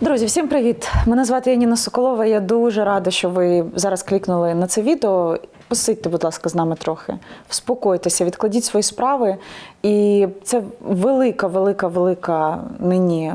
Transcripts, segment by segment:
Друзі, всім привіт! Мене звати Яніна Соколова. Я дуже рада, що ви зараз клікнули на це відео. Посидьте, будь ласка, з нами трохи. Вспокойтеся, відкладіть свої справи. І це велика, велика, велика нині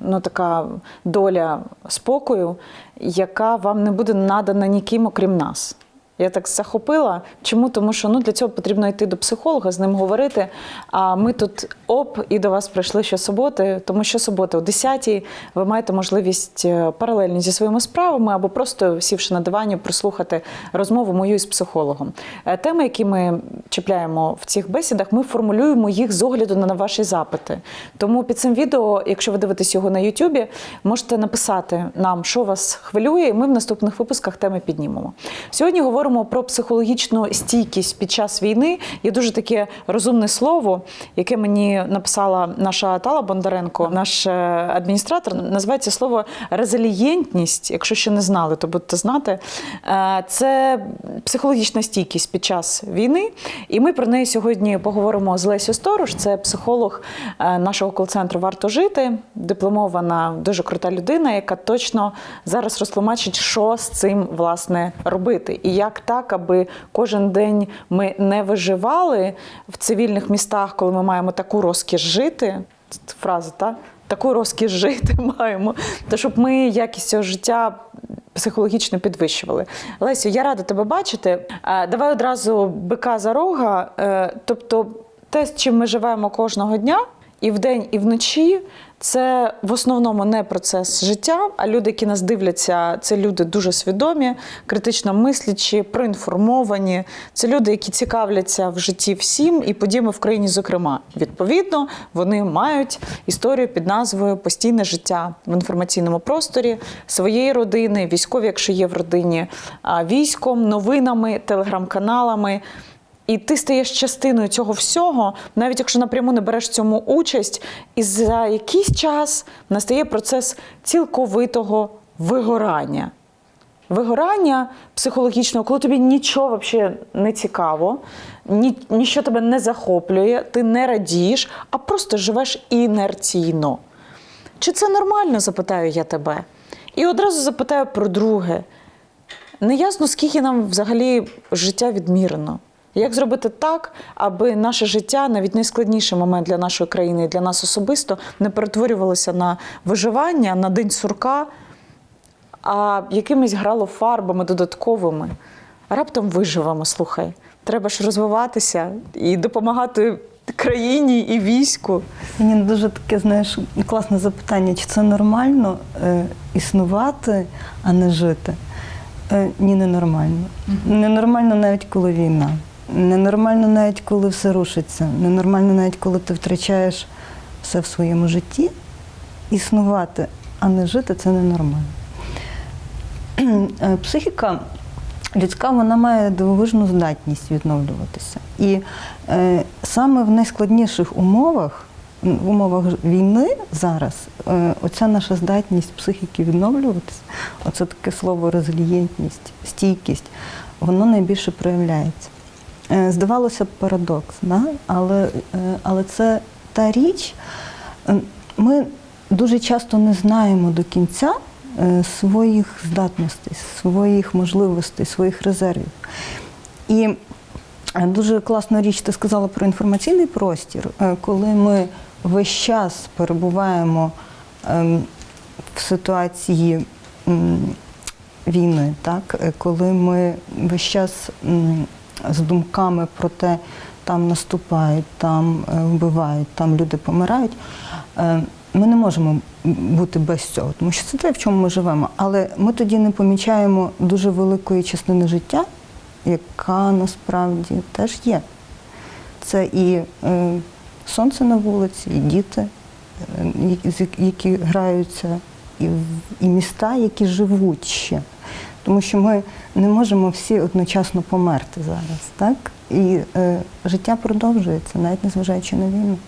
ну, така доля спокою, яка вам не буде надана ніким, окрім нас. Я так захопила. Чому? Тому що ну, для цього потрібно йти до психолога, з ним говорити. А ми тут оп, і до вас прийшли щосуботи, тому що суботи о 10-й ви маєте можливість е, паралельно зі своїми справами або просто сівши на дивані, прослухати розмову мою із психологом. Е, Теми, які ми чіпляємо в цих бесідах, ми формулюємо їх з огляду на ваші запити. Тому під цим відео, якщо ви дивитесь його на Ютубі, можете написати нам, що вас хвилює, і ми в наступних випусках теми піднімемо. Сьогодні говоримо про психологічну стійкість під час війни. Є дуже таке розумне слово, яке мені написала наша Тала Бондаренко, наш е, адміністратор. Називається слово резилієнтність. Якщо ще не знали, то будете знати. Е, Це психологічна стійкість під час війни. І ми про неї сьогодні поговоримо з Лесю Сторож. Це психолог е, нашого кол-центру Варто жити, дипломована, дуже крута людина, яка точно зараз розтлумачить, що з цим власне робити, і як так, аби кожен день ми не виживали в цивільних містах, коли ми маємо таку розкіш жити. Фраза, та? Таку розкіш жити маємо, то щоб ми якість цього життя психологічно підвищували. Лесю, я рада тебе бачити. Е, Давай одразу бика за рога. Е, Тобто, те, з чим ми живемо кожного дня, і вдень, і вночі, це в основному не процес життя. А люди, які нас дивляться, це люди дуже свідомі, критично мислячі, проінформовані. Це люди, які цікавляться в житті всім і подіями в країні, зокрема. Відповідно, вони мають історію під назвою Постійне життя в інформаційному просторі своєї родини, військові, якщо є в родині, військом, новинами, телеграм-каналами. І ти стаєш частиною цього всього, навіть якщо напряму не береш цьому участь, і за якийсь час настає процес цілковитого вигорання. Вигорання психологічного, коли тобі нічого взагалі не цікаво, ні, ніщо тебе не захоплює, ти не радієш, а просто живеш інерційно. Чи це нормально, запитаю я тебе? І одразу запитаю про друге. Неясно, скільки нам взагалі життя відмірено. Як зробити так, аби наше життя, навіть найскладніший момент для нашої країни і для нас особисто, не перетворювалося на виживання, на день сурка, а якимись грало фарбами додатковими. Раптом виживемо, слухай. Треба ж розвиватися і допомагати країні і війську. Мені дуже таке, знаєш, класне запитання, чи це нормально е, існувати, а не жити? Е, ні, ненормально. Ненормально навіть коли війна. Ненормально навіть коли все рушиться. Ненормально навіть коли ти втрачаєш все в своєму житті. Існувати, а не жити це ненормально. Психіка людська вона має дивовижну здатність відновлюватися. І е, саме в найскладніших умовах, в умовах війни зараз, е, оця наша здатність психіки відновлюватися, оце таке слово резилієнтність, стійкість, воно найбільше проявляється. Е, здавалося б, парадокс, да? але, е, але це та річ, е, ми дуже часто не знаємо до кінця своїх здатностей, своїх можливостей, своїх резервів. І дуже класну річ ти сказала про інформаційний простір, коли ми весь час перебуваємо ем, в ситуації війни, так? Коли ми весь час з думками про те, там наступають, там е, вбивають, там люди помирають. е, Ми не можемо бути без цього, тому що це те, в чому ми живемо. Але ми тоді не помічаємо дуже великої частини життя, яка насправді теж є. Це і е, сонце на вулиці, і діти, які- граються, і міста, які живуть ще. Тому що ми не можемо всі одночасно померти зараз, так? І е, життя продовжується, навіть незважаючи на війну.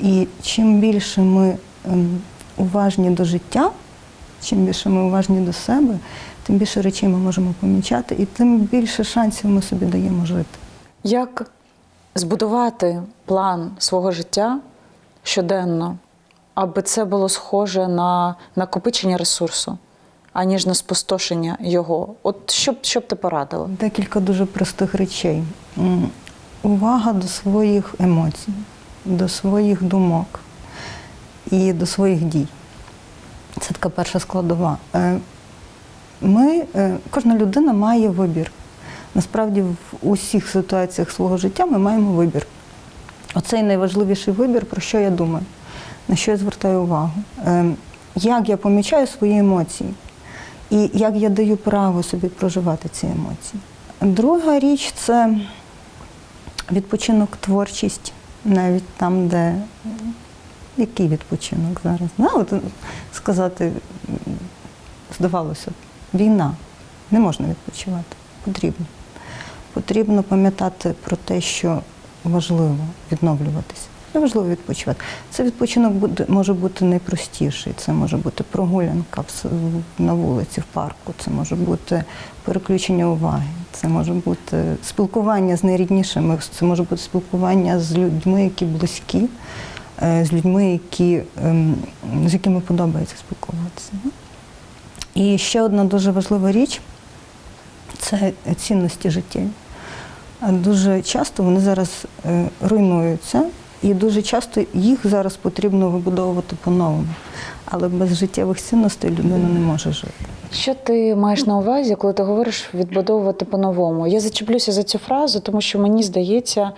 І чим більше ми ем, уважні до життя, чим більше ми уважні до себе, тим більше речей ми можемо помічати, і тим більше шансів ми собі даємо жити. Як збудувати план свого життя щоденно, аби це було схоже на накопичення ресурсу, аніж на спустошення його? От що що б ти порадила? Декілька дуже простих речей. Увага до своїх емоцій, до своїх думок і до своїх дій. Це така перша складова. Е, Ми, е, кожна людина має вибір. Насправді, в усіх ситуаціях свого життя ми маємо вибір. Оцей найважливіший вибір, про що я думаю, на що я звертаю увагу. Е, Як я помічаю свої емоції, і як я даю право собі проживати ці емоції. Друга річ це відпочинок, творчість, навіть там, де який відпочинок зараз. Да? От, сказати, здавалося, б, війна. Не можна відпочивати. Потрібно. Потрібно пам'ятати про те, що важливо відновлюватися. Не важливо відпочивати. Це відпочинок буде, може бути найпростіший. Це може бути прогулянка на вулиці, в парку, це може бути переключення уваги, це може бути спілкування з найріднішими, це може бути спілкування з людьми, які близькі, е, з людьми, які, ем, з якими подобається спілкуватися. І ще одна дуже важлива річ це цінності життєві. Дуже часто вони зараз е, руйнуються, і дуже часто їх зараз потрібно вибудовувати по-новому. Але без життєвих цінностей людина не може жити. Що ти маєш на увазі, коли ти говориш відбудовувати по-новому? Я зачеплюся за цю фразу, тому що мені здається,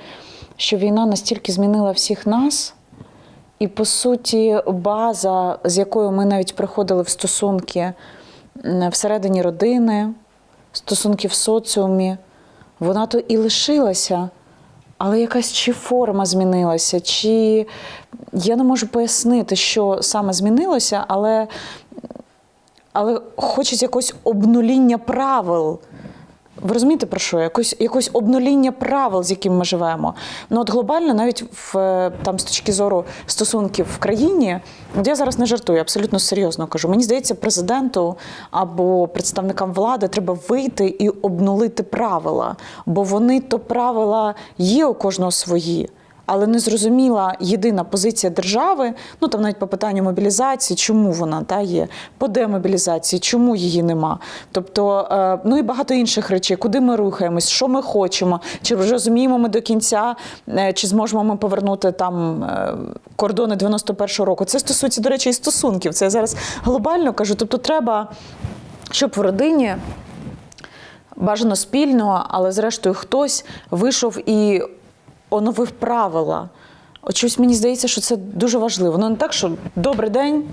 що війна настільки змінила всіх нас, і по суті, база, з якою ми навіть приходили в стосунки всередині родини, стосунки в соціумі, вона то і лишилася. Але якась чи форма змінилася, чи я не можу пояснити, що саме змінилося, але але хочеться якось обнуління правил. Ви розумієте про що? Якось, якось обнуління правил, з яким ми живемо. Ну от глобально, навіть в, е, там, з точки зору стосунків в країні, от я зараз не жартую, абсолютно серйозно кажу. Мені здається, президенту або представникам влади треба вийти і обнулити правила, бо вони то правила є у кожного свої. Але не зрозуміла єдина позиція держави, ну там навіть по питанню мобілізації, чому вона та є, по демобілізації, чому її нема. Тобто, е, ну і багато інших речей, куди ми рухаємось, що ми хочемо, чи розуміємо ми до кінця, е, чи зможемо ми повернути там е, кордони 91-го року. Це стосується, до речі, і стосунків. Це я зараз глобально кажу. Тобто, треба, щоб в родині бажано спільно, але зрештою хтось вийшов і оновив правила. От щось мені здається, що це дуже важливо. Ну не так, що добрий день.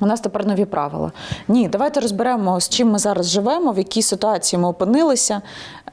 У нас тепер нові правила. Ні, давайте розберемо, з чим ми зараз живемо, в якій ситуації ми опинилися,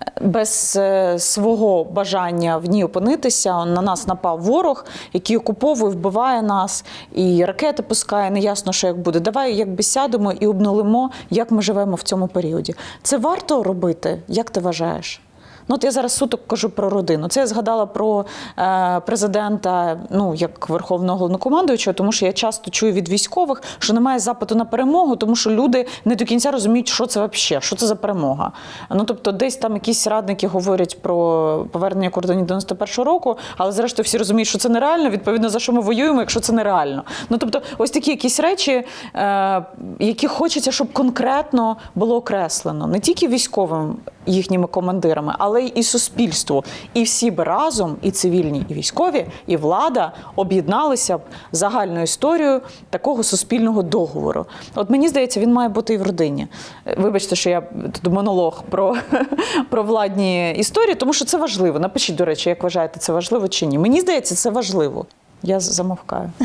Е, без е, свого бажання в ній опинитися. На нас напав ворог, який окуповує, вбиває нас, і ракети пускає. Неясно, що як буде. Давай якби сядемо і обнулимо, як ми живемо в цьому періоді. Це варто робити, як ти вважаєш? Ну, от я зараз суток кажу про родину. Це я згадала про е, президента, ну як верховного головнокомандуючого, тому що я часто чую від військових, що немає запиту на перемогу, тому що люди не до кінця розуміють, що це взагалі, що це за перемога. Ну тобто, десь там якісь радники говорять про повернення кордонів 91-го року, але зрештою всі розуміють, що це нереально. Відповідно, за що ми воюємо, якщо це нереально. Ну тобто, ось такі якісь речі, е, які хочеться, щоб конкретно було окреслено не тільки військовим їхніми командирами, але й і суспільству. І всі би разом, і цивільні, і військові, і влада об'єдналися б загальною історією такого суспільного договору. От мені здається, він має бути і в родині. Е, Вибачте, що я тут монолог про, про владні історії, тому що це важливо. Напишіть, до речі, як вважаєте, це важливо чи ні. Мені здається, це важливо. Я замовкаю.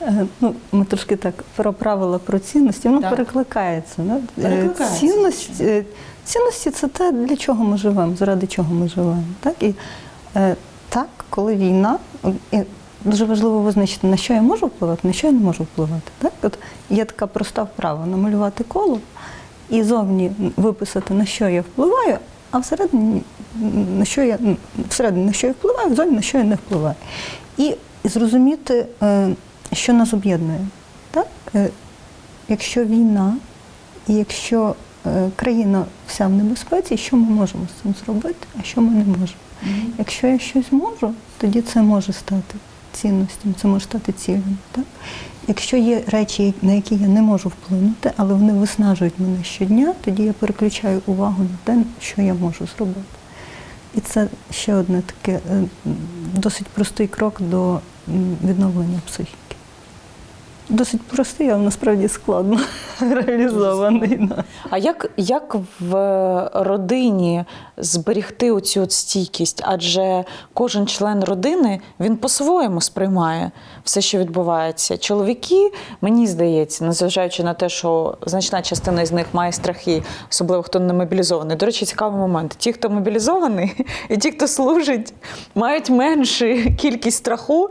Е, Ну, ми трошки так про правила, про цінності, воно перекликається. Да? Е, Перекликається, Цінності, це те, для чого ми живемо, заради чого ми живемо. Так? І е, так, коли війна, і дуже важливо визначити, на що я можу впливати, на що я не можу впливати. Так? От є така проста вправа намалювати коло і зовні виписати, на що я впливаю, а всередині на що я всередині на що я впливаю, зовні на що я не впливаю. І зрозуміти, е, що нас об'єднує. Е, Якщо війна, і якщо е, країна в небезпеці, що ми можемо з цим зробити, а що ми не можемо. Якщо я щось можу, тоді це може стати цінностям, це може стати ціллю. Так? Якщо є речі, на які я не можу вплинути, але вони виснажують мене щодня, тоді я переключаю увагу на те, що я можу зробити. І це ще одне таке е, досить простий крок до відновлення психіки. Досить простий, але насправді складно реалізований. А як, як в родині зберігти оцю от стійкість? Адже кожен член родини він по-своєму сприймає все, що відбувається. Чоловіки, мені здається, незважаючи на те, що значна частина з них має страхи, особливо хто не мобілізований. До речі, цікавий момент. Ті, хто мобілізований, і ті, хто служить, мають меншу кількість страху,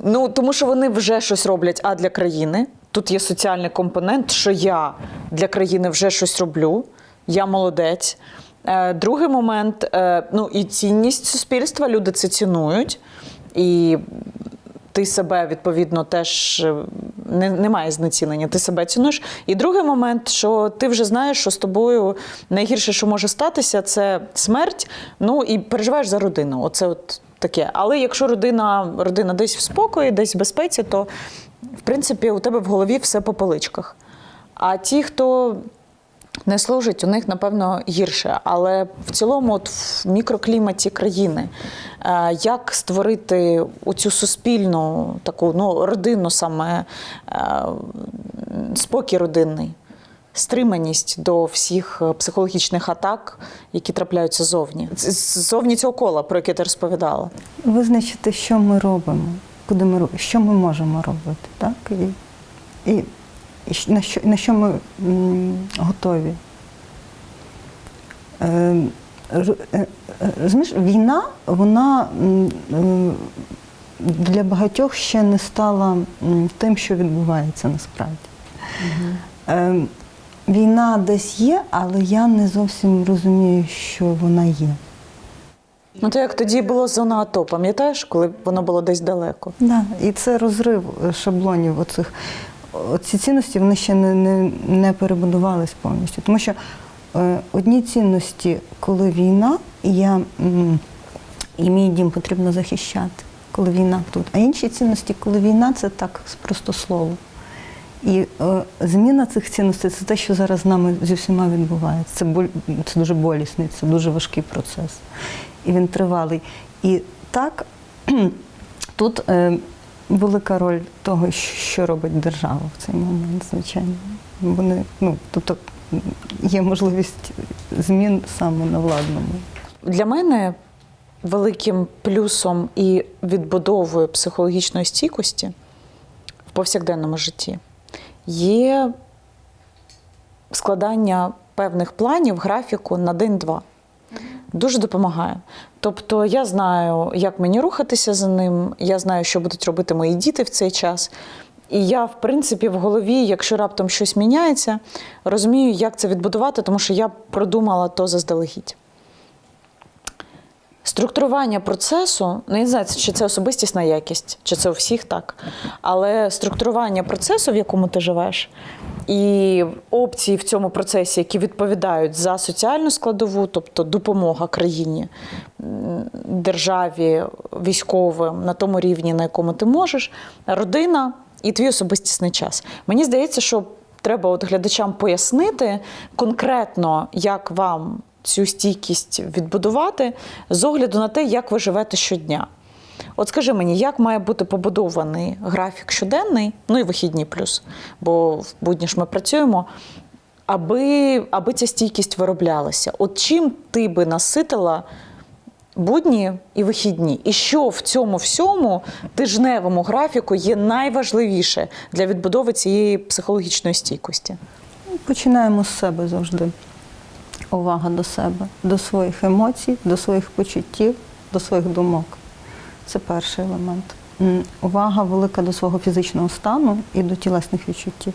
ну тому що вони вже щось роблять а для країни. Тут є соціальний компонент, що я для країни вже щось роблю, я молодець. Е, Другий момент е, ну і цінність суспільства, люди це цінують. І ти себе відповідно теж е, не, немає знецінення, ти себе цінуєш. І другий момент, що ти вже знаєш, що з тобою найгірше, що може статися, це смерть. Ну і переживаєш за родину. Оце от таке. Але якщо родина, родина десь в спокої, десь в безпеці, то в принципі у тебе в голові все по поличках. А ті, хто не служить, у них напевно гірше. Але в цілому, от в мікрокліматі країни, е, як створити оцю суспільну таку ну, родинну саме е, спокій родинний, стриманість до всіх е, психологічних атак, які трапляються зовні. Зовні цього кола, про яке ти розповідала. Визначити, що ми робимо, куди ми що ми можемо робити, так? І, і, і на, що, на що ми готові. Е, е, Розумієш, війна, вона для багатьох ще не стала тим, що відбувається насправді. Е, Війна десь є, але я не зовсім розумію, що вона є. Ну, то як тоді було зона АТО, пам'ятаєш, коли воно було десь далеко? Да, і це розрив е, шаблонів оцих. Ці цінності вони ще не, не, не перебудувались повністю. Тому що е, одні цінності, коли війна, і я і мій дім потрібно захищати, коли війна тут. А інші цінності, коли війна, це так просто слово. І е, зміна цих цінностей це те, що зараз з нами зі всіма відбувається. Це, боль, це дуже болісний, це дуже важкий процес. І він тривалий. І так тут е, велика роль того, що робить держава в цей момент, звичайно. Вони, ну, тобто є можливість змін саме на владному. Для мене великим плюсом і відбудовою психологічної стійкості в повсякденному житті є складання певних планів, графіку на день-два. Дуже допомагає. Тобто я знаю, як мені рухатися за ним, я знаю, що будуть робити мої діти в цей час. І я, в принципі, в голові, якщо раптом щось міняється, розумію, як це відбудувати, тому що я продумала то заздалегідь. Структурування процесу, ну я не знаю, чи це особистісна якість, чи це у всіх так. Але структурування процесу, в якому ти живеш, і опції в цьому процесі, які відповідають за соціальну складову, тобто допомога країні, державі, військовим на тому рівні, на якому ти можеш, родина і твій особистісний час. Мені здається, що треба от глядачам пояснити конкретно, як вам цю стійкість відбудувати з огляду на те, як ви живете щодня. От скажи мені, як має бути побудований графік щоденний, ну і вихідні плюс, бо в будні ж ми працюємо, аби, аби ця стійкість вироблялася. От чим ти би наситила будні і вихідні? І що в цьому всьому тижневому графіку є найважливіше для відбудови цієї психологічної стійкості? Починаємо з себе завжди. Увага до себе, до своїх емоцій, до своїх почуттів, до своїх думок. Це перший елемент. Увага велика до свого фізичного стану і до тілесних відчуттів.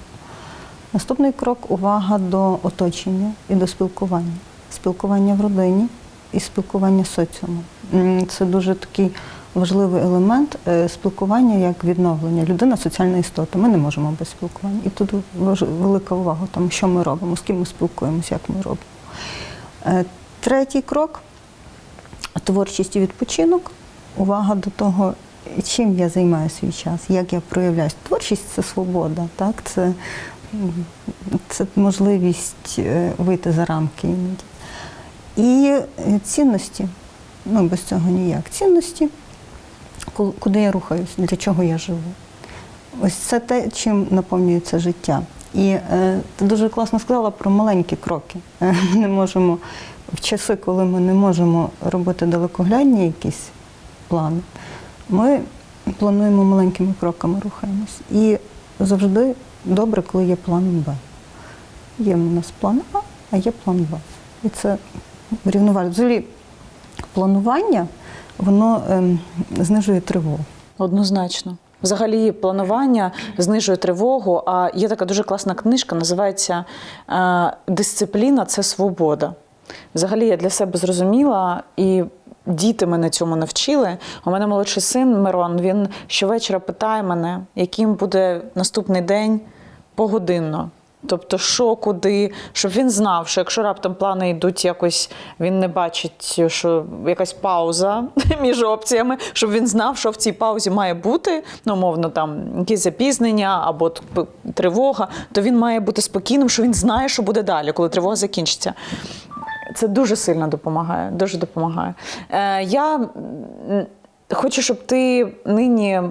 Наступний крок увага до оточення і до спілкування. Спілкування в родині і спілкування соціумом. Це дуже такий важливий елемент е, спілкування як відновлення. Людина соціальна істота. Ми не можемо без спілкування. І тут велика увага, тому що ми робимо, з ким ми спілкуємося, як ми робимо. Е, Третій крок творчість і відпочинок. Увага до того, чим я займаю свій час, як я проявляюсь. Творчість це свобода, так? Це, це можливість е, вийти за рамки іноді. І цінності. Ну, без цього ніяк. Цінності, куди я рухаюсь, для чого я живу. Ось це те, чим наповнюється життя. І е, ти дуже класно сказала про маленькі кроки. Е, Ми не можемо в часи, коли ми не можемо робити далекоглядні якісь плани, ми плануємо маленькими кроками рухаємось. І завжди добре, коли є план Б. Є в нас план А, а є план Б. І це рівноважно. Взагалі, планування воно ем, знижує тривогу. Однозначно. Взагалі, планування знижує тривогу. А є така дуже класна книжка, називається е, Дисципліна це свобода. Взагалі, я для себе зрозуміла, і діти мене цьому навчили. У мене молодший син Мирон, він щовечора питає мене, яким буде наступний день погодинно. Тобто, що, куди, щоб він знав, що якщо раптом плани йдуть якось, він не бачить, що якась пауза між опціями, щоб він знав, що в цій паузі має бути, ну, мовно, там якісь запізнення або тривога, то він має бути спокійним, що він знає, що буде далі, коли тривога закінчиться. Це дуже сильно допомагає. Дуже допомагає. Е, я хочу, щоб ти нині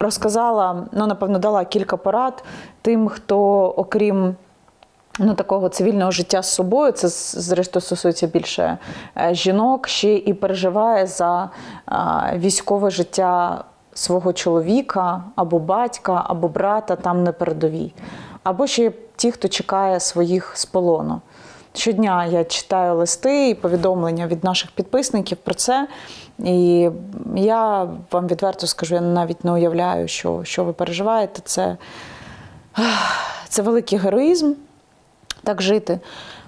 розказала, ну, напевно, дала кілька порад тим, хто, окрім ну, такого цивільного життя з собою, це зрештою стосується більше е, жінок, ще і переживає за е, військове життя свого чоловіка або батька, або брата там на передовій. Або ще ті, хто чекає своїх з полону. Щодня я читаю листи і повідомлення від наших підписників про це. І я вам відверто скажу, я навіть не уявляю, що, що ви переживаєте. Це, це великий героїзм так жити.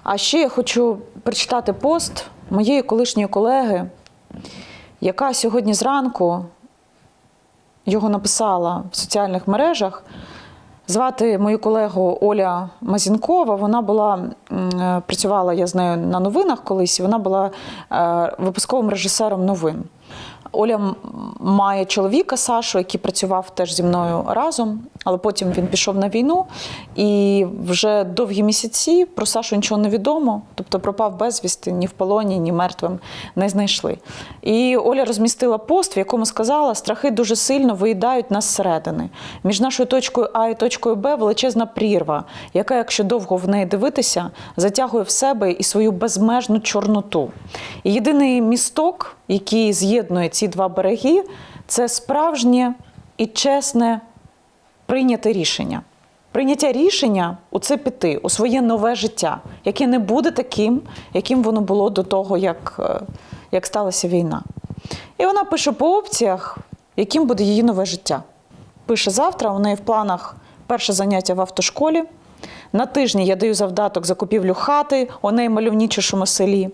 А ще я хочу прочитати пост моєї колишньої колеги, яка сьогодні зранку його написала в соціальних мережах. Звати мою колегу Оля Мазінкова. Вона була е, працювала я з нею на новинах колись. Вона була е, випусковим режисером новин. Оля має чоловіка Сашу, який працював теж зі мною разом, але потім він пішов на війну. І вже довгі місяці про Сашу нічого не відомо, тобто пропав безвісти, ні в полоні, ні мертвим не знайшли. І Оля розмістила пост, в якому сказала, страхи дуже сильно виїдають нас зсередини. Між нашою точкою А і точкою Б величезна прірва, яка, якщо довго в неї дивитися, затягує в себе і свою безмежну чорноту. І єдиний місток, який з'єднує ці два береги, це справжнє і чесне прийняти рішення. Прийняття рішення у це піти у своє нове життя, яке не буде таким, яким воно було до того, як, е, як сталася війна. І вона пише по опціях, яким буде її нове життя. Пише завтра, у неї в планах перше заняття в автошколі. На тижні я даю завдаток закупівлю хати у наймальовнічішому селі.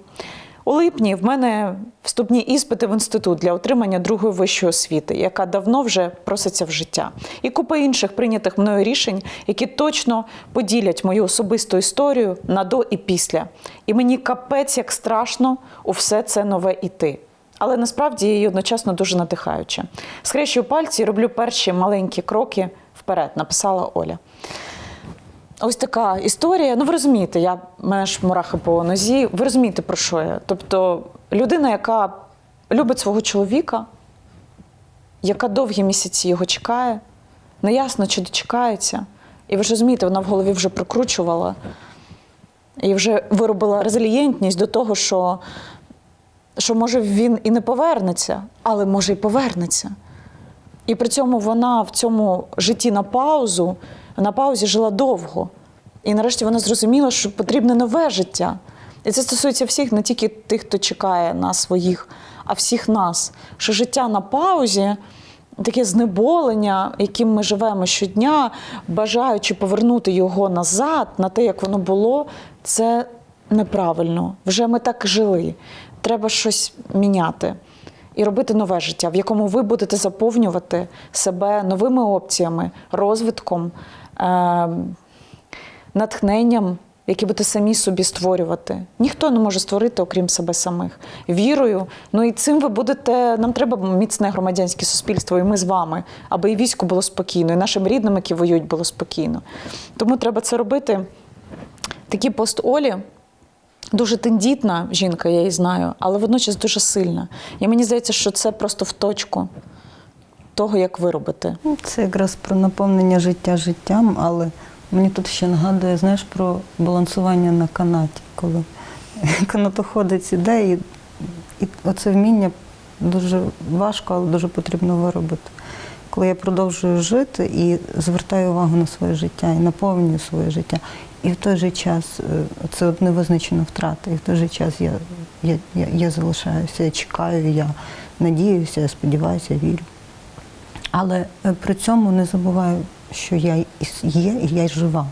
У липні в мене вступні іспити в інститут для отримання другої вищої освіти, яка давно вже проситься в життя, і купа інших прийнятих мною рішень, які точно поділять мою особисту історію на до і після. І мені капець як страшно у все це нове іти. Але насправді її одночасно дуже надихаюче. Схрещую пальці і роблю перші маленькі кроки вперед, написала Оля. Ось така історія. Ну, ви розумієте, я мене ж мурахи по нозі. Ви розумієте, про що я? Тобто, людина, яка любить свого чоловіка, яка довгі місяці його чекає, неясно, чи дочекається. І ви ж розумієте, вона в голові вже прокручувала і вже виробила резилієнтність до того, що, що може він і не повернеться, але може і повернеться. І при цьому вона в цьому житті на паузу, на паузі жила довго. І нарешті вона зрозуміла, що потрібне нове життя. І це стосується всіх, не тільки тих, хто чекає на своїх, а всіх нас. Що життя на паузі, таке знеболення, яким ми живемо щодня, бажаючи повернути його назад, на те, як воно було, це неправильно. Вже ми так жили. Треба щось міняти і робити нове життя, в якому ви будете заповнювати себе новими опціями, розвитком, натхненням які будете самі собі створювати. Ніхто не може створити, окрім себе самих. Вірою. Ну і цим ви будете. Нам треба міцне громадянське суспільство, і ми з вами, аби і війську було спокійно, і нашим рідним, які воюють, було спокійно. Тому треба це робити. Такий пост Олі. Дуже тендітна жінка, я її знаю, але водночас дуже сильна. І мені здається, що це просто в точку того, як ви робите. Ну, Це якраз про наповнення життя життям, але мені тут ще нагадує, знаєш, про балансування на канаті, коли канатоходець іде, і, і оце вміння дуже важко, але дуже потрібно виробити. Коли я продовжую жити і звертаю увагу на своє життя і наповнюю своє життя, і в той же час е, це невизначена втрата, і в той же час я, я, я, я залишаюся, я чекаю, я надіюся, я сподіваюся, я вірю. Але е, при цьому не забуваю, що я є і я жива.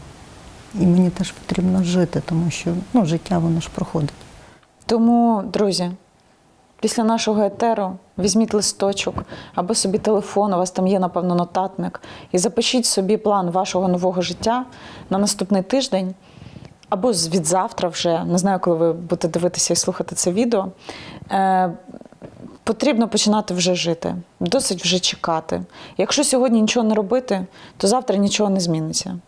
І мені теж потрібно жити, тому що ну, життя воно ж проходить. Тому, друзі, після нашого етеру візьміть листочок або собі телефон, у вас там є, напевно, нотатник, і запишіть собі план вашого нового життя на наступний тиждень. Або від завтра вже, не знаю, коли ви будете дивитися і слухати це відео. Потрібно починати вже жити, досить вже чекати. Якщо сьогодні нічого не робити, то завтра нічого не зміниться.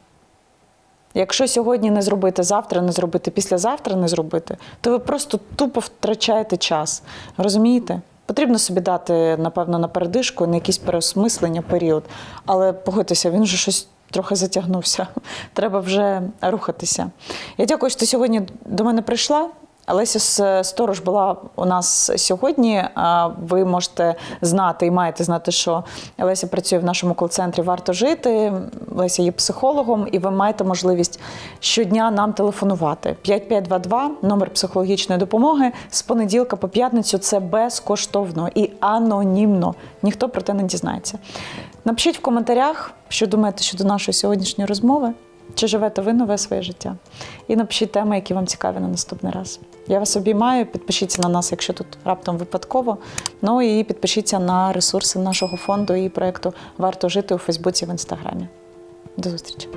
Якщо сьогодні не зробити, завтра не зробити, післязавтра не зробити, то ви просто тупо втрачаєте час. Розумієте? Потрібно собі дати, напевно, на передишку, на якісь переосмислення період. Але погодьтеся, він вже щось трохи затягнувся. Треба вже рухатися. Я дякую, що сьогодні до мене прийшла. Леся С- Сторож була у нас сьогодні. Ви можете знати і маєте знати, що Леся працює в нашому кол-центрі Варто жити. Леся є психологом, і ви маєте можливість щодня нам телефонувати. 5522, номер психологічної допомоги. З понеділка по п'ятницю це безкоштовно і анонімно. Ніхто про те не дізнається. Напишіть в коментарях, що думаєте щодо нашої сьогоднішньої розмови. Чи живете ви нове своє життя? І напишіть теми, які вам цікаві на наступний раз. Я вас обіймаю. Підпишіться на нас, якщо тут раптом випадково. Ну і підпишіться на ресурси нашого фонду і проєкту Варто жити у Фейсбуці в Інстаграмі. До зустрічі!